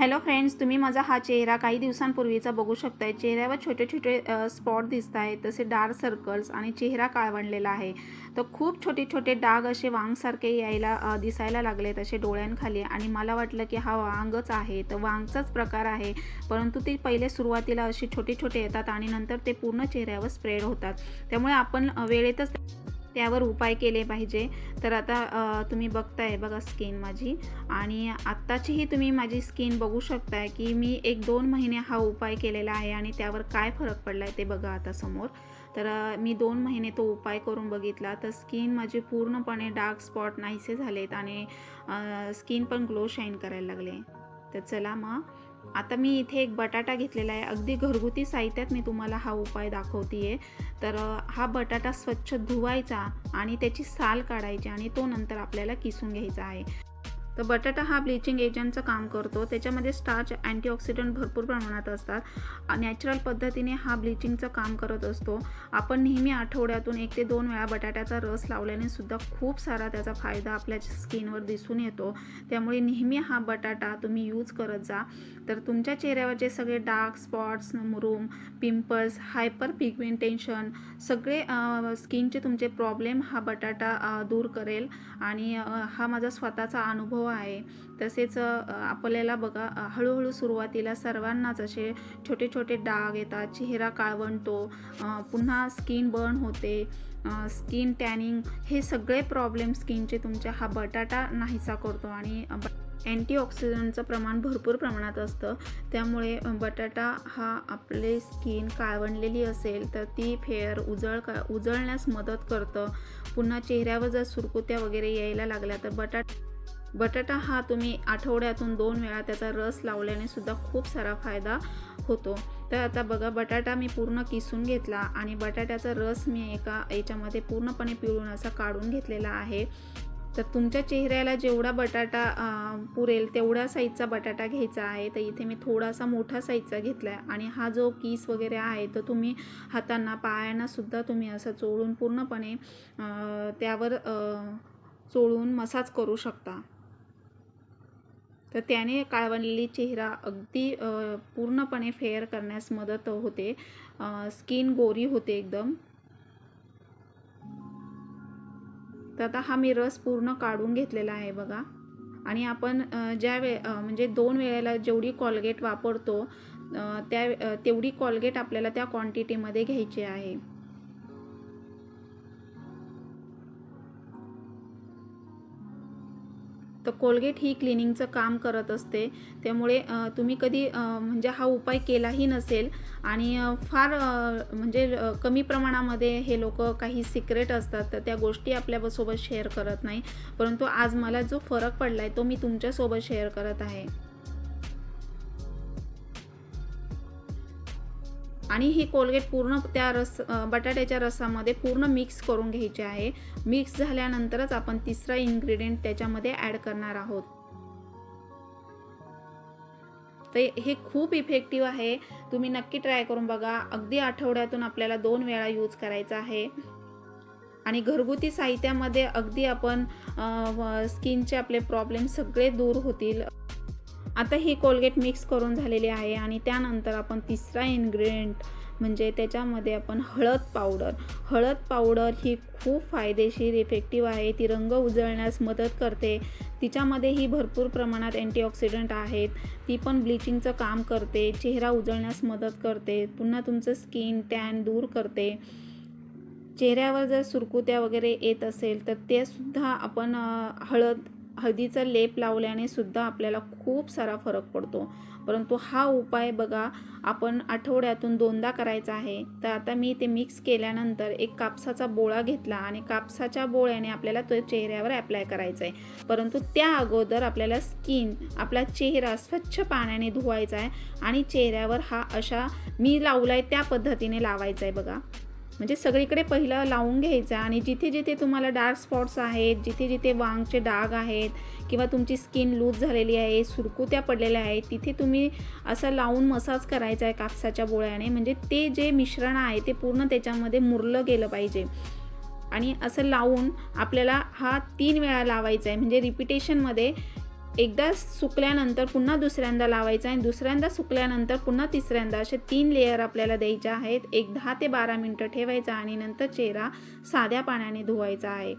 Hello friends तुम्ही माझा हा चेहरा काही दिवसांपूर्वीचा बघू शकताय. चेहऱ्यावर छोटे छोटे स्पॉट दिसत आहेत तसे डार्क सर्कल्स आणि चेहरा काळवंडलेला आहे. तर खूप छोटे छोटे डाग असे वांगसारखे यायला दिसायला लागलेत असे डोळ्यांखाली आणि मला वाटलं की हा वांगच आहे. तर वांगचाच प्रकार आहे. परंतु ते पहिले सुरुवातीला असे छोटे छोटे येतात आणि नंतर ते पूर्ण चेहऱ्यावर स्प्रेड होतात. त्यामुळे आपण वेळेतच त्यावर उपाय केले पाहिजे. तर आता तुम्ही बघताय बघा स्किन माझी. आणि आत्ताचीही तुम्ही माझी स्किन बघू शकताय की मी एक दोन महिने हा उपाय केलेला आहे आणि त्यावर काय फरक पडला आहे ते बघा आता समोर. तर मी दोन महिने तो उपाय करून बघितला. तर स्किन माझी पूर्णपणे डार्क स्पॉट नाहीसे झालेत आणि स्किन पण ग्लो शाईन करायला लागले. तर चला मग. आता मी इथे एक बटाटा घेतलेला आहे. अगदी घरगुती साहित्यात मी तुम्हाला हा उपाय दाखवते तर हा बटाटा स्वच्छ धुवायचा आणि त्याची साल काढायची आणि तो नंतर आपल्याला किसून घ्यायचा आहे. तर बटाटा हा ब्लिचिंग एजंटचं काम करतो. त्याच्यामध्ये स्टार्च अँटीऑक्सिडंट भरपूर प्रमाणात असतात. नॅचरल पद्धतीने हा ब्लिचिंगचं काम करत असतो. आपण नेहमी आठवड्यातून एक ते दोन वेळा बटाट्याचा रस लावल्याने सुद्धा खूप सारा त्याचा फायदा आपल्या स्किनवर दिसून येतो. त्यामुळे नेहमी हा बटाटा तुम्ही यूज करत जा. तर तुमच्या चेहऱ्यावरचे सगळे डार्क स्पॉट्स मुरूम पिंपल्स हायपर पिगमेंटेशन सगळे स्किनचे तुमचे प्रॉब्लेम हा बटाटा दूर करेल. आणि हा माझा स्वतःचा अनुभव आहे. तसेच आपल्याला बघा हळूहळू सुरुवातीला सर्वांनाच असे छोटे छोटे डाग येतात. चेहरा काळवंटतो पुन्हा स्किन बर्न होते स्किन टॅनिंग हे सगळे प्रॉब्लेम स्किनचे तुमच्या हा बटाटा नाहीसा करतो आणि अँटीऑक्सिडंटचं प्रमाण भरपूर प्रमाणात असतं. त्यामुळे बटाटा हा आपले स्किन काळवंडलेली असेल तर ती फेअर उजळ का उजळण्यास मदत करतं. पुन्हा चेहऱ्यावर जर सुरकुत्या वगैरे यायला लागल्या तर बटाट बटाटा हा तुम्ही आठवड्यातून दोन वेळा त्याचा रस लावल्याने सुद्धा खूप सारा फायदा होतो. तर आता बघा बटाटा मी पूर्ण किसून घेतला आणि बटाट्याचा रस मी एका याच्यामध्ये पूर्णपणे पिळून असा काढून घेतलेला आहे. तर तुमच्या चेहऱ्याला जेवढा बटाटा पुरेल तेवढ्या साईजचा बटाटा घ्यायचा आहे. तर इथे मी थोडासा मोठा साईजचा घेतला आहे आणि हा जो किस वगैरे आहे तर तुम्ही हातांना पायांना सुद्धा तुम्ही असं चोळून पूर्णपणे त्यावर चोळून मसाज करू शकता. तर त्याने काळवलेली चेहरा अगदी पूर्णपणे फेअर करण्यास मदत होते. स्किन गोरी होते एकदम. तर आता हा मी रस पूर्ण काढून घेतलेला आहे बघा. आणि आपण ज्या वे म्हणजे दोन वेळेला जेवढी कॉलगेट वापरतो त्या तेवढी कॉलगेट आपल्याला त्या क्वांटिटीमध्ये घ्यायची आहे. तर कोलगेट ही क्लिनिंगचं काम करत असते. त्यामुळे तुम्ही कधी म्हणजे हा उपाय केलाही नसेल आणि फार म्हणजे कमी प्रमाणामध्ये हे लोक काही सिक्रेट असतात तर त्या गोष्टी आपल्यासोबत शेअर करत नाही. परंतु आज मला जो फरक पडला आहे तो मी तुमच्यासोबत शेअर करत आहे. आणि ही कोलगेट पूर्ण त्या रस बटाट्याच्या रसामध्ये पूर्ण मिक्स करून घ्यायची आहे. मिक्स झाल्यानंतरच आपण तिसरा इन्ग्रेडियंट त्याच्यामध्ये ॲड करणार आहोत. तर हे खूप इफेक्टिव्ह आहे. तुम्ही नक्की ट्राय करून बघा. अगदी आठवड्यातून आपल्याला दोन वेळा यूज करायचा आहे. आणि घरगुती साहित्यामध्ये अगदी आपण स्किनचे आपले प्रॉब्लेम सगळे दूर होतील. आता ही कोलगेट मिक्स करून झालेली आहे आणि त्यानंतर आपण तिसरा इन्ग्रेडियंट म्हणजे त्याच्यामध्ये आपण हळद पावडर. हळद पावडर ही खूप फायदेशीर इफेक्टिव्ह आहे. ती रंग उजळण्यास मदत करते. तिच्यामध्येही भरपूर प्रमाणात अँटीऑक्सिडंट आहेत. ती पण ब्लिचिंगचं काम करते. चेहरा उजळण्यास मदत करते. पुन्हा तुमचं स्किन टॅन दूर करते. चेहऱ्यावर जर सुरकुत्या वगैरे येत असेल तर ते सुद्धा आपण हळद हळदीचा लेप लावल्याने सुद्धा आपल्याला खूप सारा फरक पडतो. परंतु हा उपाय बघा आपण आठवड्यातून दोनदा करायचा आहे. तर आता मी ते मिक्स केल्यानंतर एक कापसाचा बोळा घेतला आणि कापसाच्या बोळ्याने आपल्याला तो चेहऱ्यावर अप्लाय करायचा आहे. परंतु त्या अगोदर आपल्याला स्किन आपला चेहरा स्वच्छ पाण्याने धुवायचा आहे आणि चेहऱ्यावर हा अशा मी लावलाय त्या पद्धतीने लावायचा आहे बघा. म्हणजे सगळीकडे पहिलं लावून घ्यायचा आणि जिथे जिथे तुम्हाला डार्क स्पॉट्स आहेत जिथे जिथे वांगचे डाग आहेत किंवा तुमची स्किन लूज झालेली आहे सुरकुत्या पडलेल्या आहेत तिथे तुम्ही असं लावून मसाज करायचा आहे कापसाच्या बोळ्याने. म्हणजे ते जे मिश्रण आहे ते पूर्ण त्याच्यामध्ये मुरलं गेलं पाहिजे. आणि असं लावून आपल्याला हा तीन वेळा लावायचा आहे. म्हणजे रिपिटेशनमध्ये एकदा सुकल्यानंतर पुन्हा दुसऱ्यांदा लावायचा आणि दुसऱ्यांदा सुकल्यानंतर पुन्हा तिसऱ्यांदा असे तीन लेयर आपल्याला द्यायचे आहेत. एक दहा ते बारा मिनटं ठेवायचा आणि नंतर चेहरा साध्या पाण्याने धुवायचा आहे.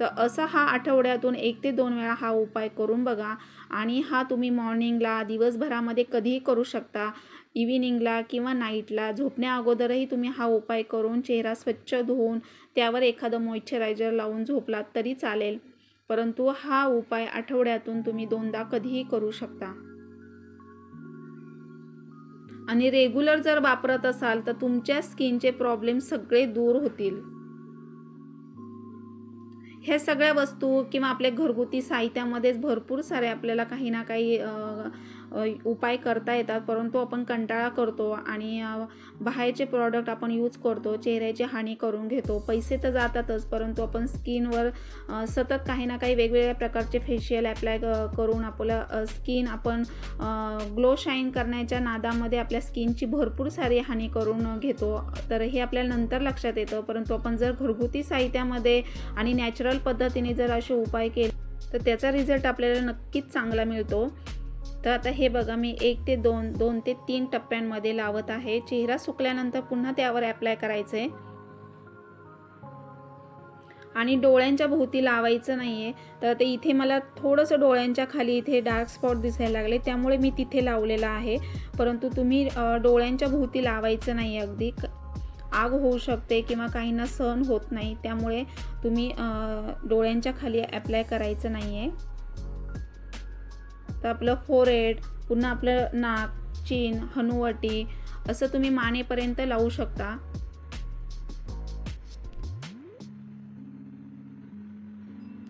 तर असा हा आठवड्यातून एक ते दोन वेळा हा उपाय करून बघा. आणि हा तुम्ही मॉर्निंगला दिवसभरामध्ये कधीही करू शकता. इव्हिनिंगला किंवा नाईटला झोपण्या अगोदरही तुम्ही हा उपाय करून चेहरा स्वच्छ धुवून त्यावर एखादं मॉइश्चरायझर लावून झोपलात तरी चालेल. परंतु हा उपाय आठवड्यातून तुम्ही दोनदा कधीही करू शकता. आणि रेग्युलर जर वापरत असाल तर तुमच्या स्किनचे प्रॉब्लेम सगळे दूर होतील. ह्या सगळ्या वस्तू किंवा आपल्या घरगुती साहित्यामध्येच भरपूर सारे आपल्याला काही ना काही उपाय करता येतात. परंतु आपण कंटाळा करतो आणि बाहेरचे प्रॉडक्ट आपण यूज करतो चेहऱ्याची हानी करून घेतो. पैसे तर जातातच परंतु आपण स्किनवर सतत काही ना काही वेगवेगळ्या प्रकारचे फेशियल अप्लाय करून आपलं स्किन आपण ग्लो शाईन करण्याच्या नादामध्ये आपल्या स्किनची भरपूर सारी हानी करून घेतो. तर हे आपल्याला नंतर लक्षात येतं. परंतु आपण जर घरगुती साहित्यामध्ये आणि नॅचरल पद्धतीने जर असे उपाय केले तर त्याचा रिझल्ट आपल्याला नक्कीच चांगला मिळतो. तर आता हे बघा मी एक ते दोन दोन ते तीन टप्प्यांमध्ये लावत आहे. चेहरा सुकल्यानंतर पुन्हा त्यावर ॲप्लाय करायचं आहे आणि डोळ्यांच्या भोवती लावायचं नाही आहे तर ते इथे मला थोडंसं डोळ्यांच्या खाली इथे डार्क स्पॉट दिसायला लागले. त्यामुळे मी तिथे लावलेला आहे. परंतु तुम्ही डोळ्यांच्या भोवती लावायचं नाही अगदी. आग होऊ शकते किंवा काहींना सहन होत नाही त्यामुळे तुम्ही डोळ्यांच्या खाली अप्लाय करायचं नाही आहे तर आपलं फोरहेड पुन्हा आपलं नाक चीन हनुवटी असं तुम्ही मानेपर्यंत लावू शकता.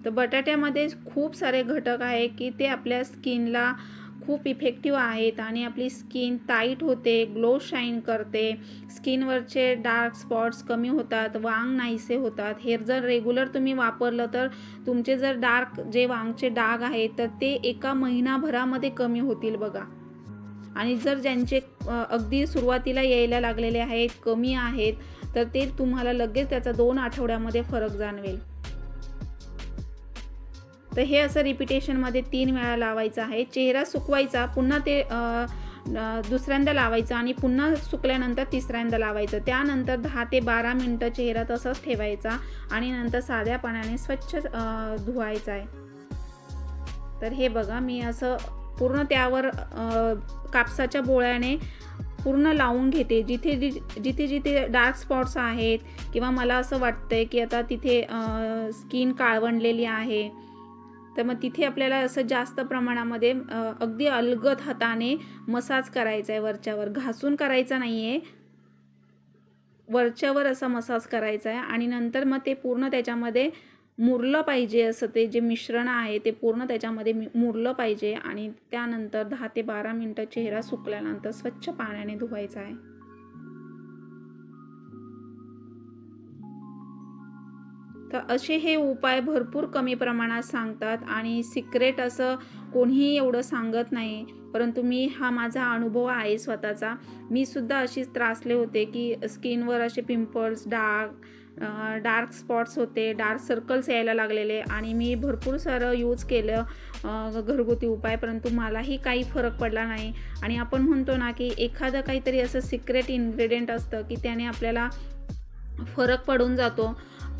तर बटाट्यामध्ये खूप सारे घटक आहे की ते आपल्या स्किनला खूप इफेक्टिव्ह आहेत आणि आपली स्किन टाईट होते ग्लो शाईन करते. स्किनवरचे डार्क स्पॉट्स कमी होतात वांग नाहीसे होतात. हे जर रेग्युलर तुम्ही वापरलं तर तुमचे जर डार्क जे वांगचे डाग आहेत तर ते एका महिनाभरामध्ये कमी होतील बघा. आणि जर ज्यांचे अगदी सुरुवातीला यायला लागलेले आहेत कमी आहेत तर ते तुम्हाला लगेच त्याचा दोन आठवड्यामध्ये फरक जाणवेल. तर हे असं रिपिटेशनमध्ये तीन वेळा लावायचं आहे. चेहरा सुकवायचा पुन्हा ते दुसऱ्यांदा लावायचं आणि पुन्हा सुकल्यानंतर तिसऱ्यांदा लावायचं. त्यानंतर दहा ते बारा मिनटं चेहरा तसाच ठेवायचा आणि नंतर साध्या पाण्याने स्वच्छ धुवायचा आहे. तर हे बघा मी असं पूर्ण त्यावर कापसाच्या बोळ्याने पूर्ण लावून घेते. जिथे जि- जिथे जिथे डार्क स्पॉट्स आहेत किंवा मला असं वाटतंय की आता तिथे स्किन काळवंडलेली आहे तर मग तिथे आपल्याला असं जास्त प्रमाणामध्ये अगदी अलगद हाताने मसाज करायचा आहे वरच्यावर. घासून करायचा नाही आहे वरच्यावर असा मसाज करायचा आहे आणि नंतर मग ते पूर्ण त्याच्यामध्ये मुरलं पाहिजे असं ते जे मिश्रण आहे ते पूर्ण त्याच्यामध्ये मि- मुरलं पाहिजे आणि त्यानंतर दहा ते बारा मिनटं चेहरा सुकल्यानंतर स्वच्छ पाण्याने धुवायचा आहे तर असे हे उपाय भरपूर कमी प्रमाणात सांगतात आणि सिक्रेट असं कोणीही एवढं सांगत नाही. परंतु मी हा माझा अनुभव आहे स्वतःचा. मी सुद्धा अशीच त्रासले होते की स्किनवर असे पिंपल्स डार्क डार्क स्पॉट्स होते डार्क सर्कल्स यायला लागलेले आणि मी भरपूर सारं यूज केलं घरगुती उपाय. परंतु मलाही काही फरक पडला नाही. आणि आपण म्हणतो ना की एखादं काहीतरी असं सिक्रेट इन्ग्रेडियंट असतं की त्याने आपल्याला फरक पडून जातो.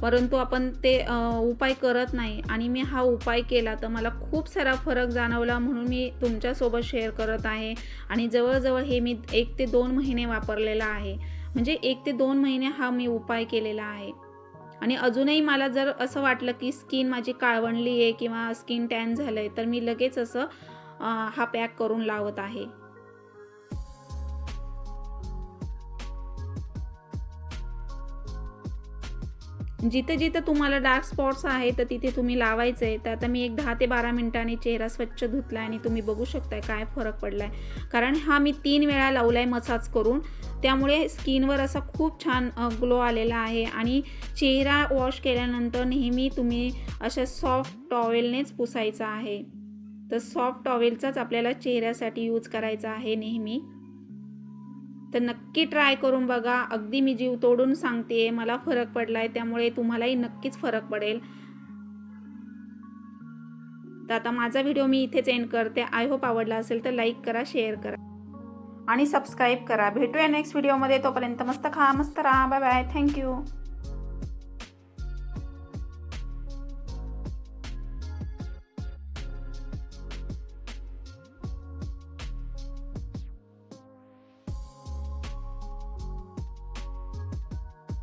परंतु आपण ते उपाय करत नाही. आणि मी हा उपाय केला तर मला खूप सारा फरक जाणवला म्हणून मी तुमच्यासोबत शेअर करत आहे. आणि जवळजवळ हे मी एक ते दोन महिने वापरलेला आहे. म्हणजे एक ते दोन महिने हा मी उपाय केलेला आहे. आणि अजूनही मला जर असं वाटलं की स्किन माझी काळवणली आहे किंवा स्किन टॅन झालं आहे तर मी लगेच असं हा पॅक करून लावत आहे. जिथं जिथं तुम्हाला डार्क स्पॉट्स आहे तर तिथे तुम्ही लावायचं आहे तर आता मी एक दहा ते बारा मिनिटांनी चेहरा स्वच्छ धुतला आणि तुम्ही बघू शकताय काय फरक पडला आहे कारण हा मी तीन वेळा लावला आहे मसाज करून. त्यामुळे स्किनवर असा खूप छान ग्लो आलेला आहे. आणि चेहरा वॉश केल्यानंतर नेहमी तुम्ही अशा सॉफ्ट टॉवेलनेच पुसायचा आहे. तर सॉफ्ट टॉवेलचाच आपल्याला चेहऱ्यासाठी यूज करायचा आहे नेहमी. तर नक्की ट्राय करून बघा. अगदी मी जीव तोडून सांगते मला फरक पडला आहे त्यामुळे तुम्हालाही नक्कीच फरक पडेल. तर आता माझा व्हिडिओ मी इथेच एंड करते. आय होप आवडला असेल तर लाईक करा शेअर करा. आणि सबस्क्राईब करा. भेटूया नेक्स्ट व्हिडिओमध्ये तोपर्यंत मस्त खा मस्त राहा. Bye bye thank you